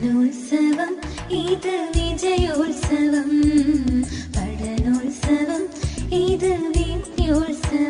പഠനോത്സവം ഇത് വിജയോത്സവം. പഠനോത്സവം ഇത് വിദ്യോത്സവം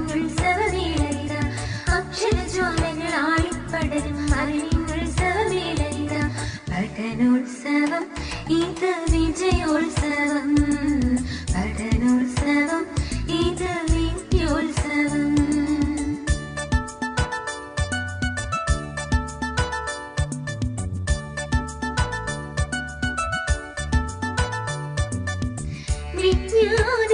ഇത് വിജയോത്സവം പഠനോത്സവം ഇത് വിദ്യോത്സവം വിജ്ഞാനത്തിൻ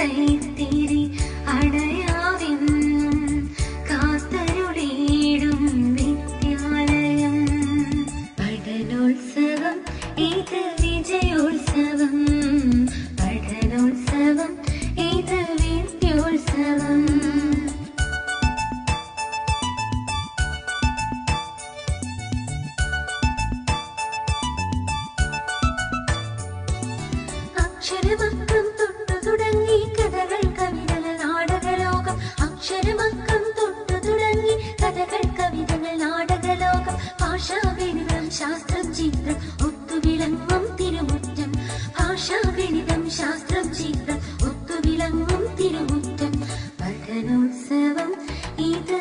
കൈത്തിരി അടയാവെന്നും കാത്തരുളേടും വിദ്യാലയം പഠനോത്സവം ഇത് വിജയോത്സവം. പഠനോത്സവം ഇത് വിദ്യോത്സവം. അക്ഷരമക്കം ഭാഷ ഗണിതം ശാസ്ത്രം ചിത്രം ഒത്തുവിളങ്ങും തിരുമുറ്റം പഠനോത്സവം ഇത്